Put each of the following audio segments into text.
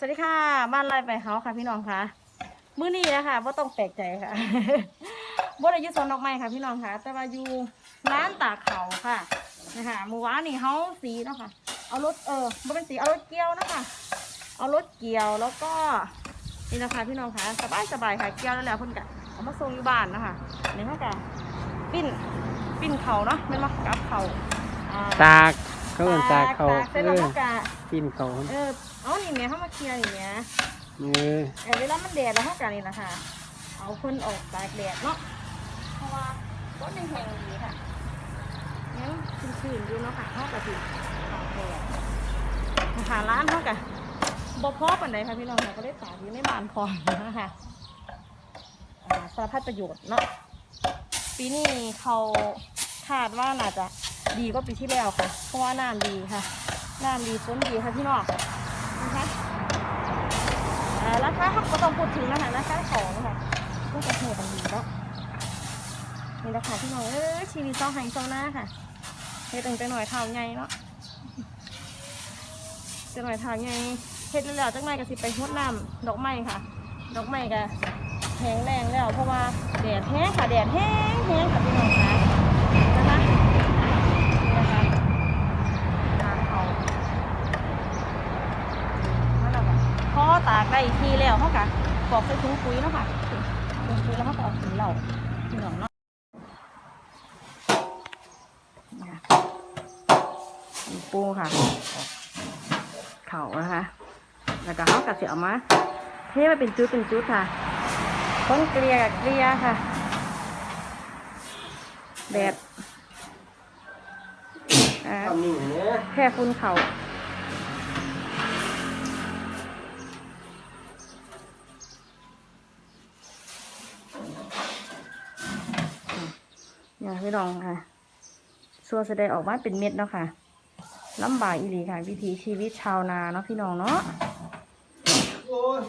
สวัสดีค่ะ บ้านไร่ไปเขาค่ะพี่น้องค่ะมื้อนี้นะคะว่าต้องแปลกใจค่ะบ่ได้อยุสวนดอกไม้ค่ะพี่น้องค่ะ แต่ว่าอยู่ร้านตากเขาค่ะนะคะเมื่อวานนี่เขาสีเนาะค่ะ เอารถเออบ่เป็นสีเอารถเกี่ยวเนาะคะเอารถเกี่ยวแล้วก็นี่นะคะพี่น้องค่ะสบายสบายๆค่ะเกี่ยวแล้วแล้วเพิ่นกะเอามาส่งอยู่บ้านนะคะนี่เขากะปิ้นปิ้นเขาเนาะไม่นมากับเขาอ่าตากเขาเอิ้นตากเขาตากเสร็จเอ แล้วอเขากะกินเขาเออเอานี่แม่เขามาเคลียร์นี่แม่เออเออเวลามันแดดแล้วเขากันนี่นะคะ เอาคนออกตากแดดเนาะ เพราะว่าต้นยังแห้งดีค่ะยังชื้นๆอยู่เนาะค่ะเขากะทิตากแดดนะคะร้านเขากะบ่พอปันใดค่ะพี่น้องค่ะก็ได้ตากอยู่ในบ้านพร้อมนะคะอ่าสารพัดประโยชน์เนาะ ปีนี้เขาคาดว่าน่าจะดีกว่าปีที่แล้วค่ะ เพราะว่าน้ำดีค่ะ น้ำดีฝนดีค่ะพี่น้องนะคะอ่าราคาเขาก็ต้องพูดถึงนะคะราคาของค่ะก็จะโหดดีแล้วนี่ราคาที่น้องเออชีวิตเจ้าไฮเจ้าหน้าค่ะเฮ็ดตั้งแต่หน่อยเท่าไงเนาะจะหน่อยเท่าไงเฮ็ดแล้วจังไงก็สิไปรดน้ำดอกไม้ค่ะ ดอกไม้ก็แห้งแรงแล้วเพราะว่าแดดแห้งค่ะแดดแห้งแห้งค่ะพี่น้องค่ะนี่นะคะทางเขา นั่นแหละค่ะพอตากได้ทีแล้วเขากะกรอกใส่ถุงปุ๋ยเนาะค่ะถุงปุ๋ยแล้วเขาก็เอาถุงเหล่าถุงเหล่าเนาะนะคะปูค่ะเข่านะคะแล้วก็เขากะเสียเอามาเทไปเป็นจุดเป็นจุดค่ะต้นเกลียกับเกลียค่ะแดดแค่ฝุ่นเข่า อย่าพี่ลองค่ะส่วนแสดงออกมาเป็นเม็ดเนาะค่ะลำบากอีหลีค่ะ วิถีชีวิตชาวนาเนาะพี่น้องเนาะโอ้ย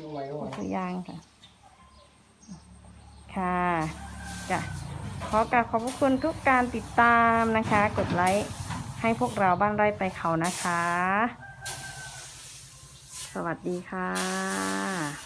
ยังไงยังไงตัวอย่างค่ะ ค่ะจ้ะขอกราบขอบพระคุณทุกการติดตามนะคะ กดไลค์ให้พวกเราบ้านไร่ไปเขานะคะ สวัสดีค่ะ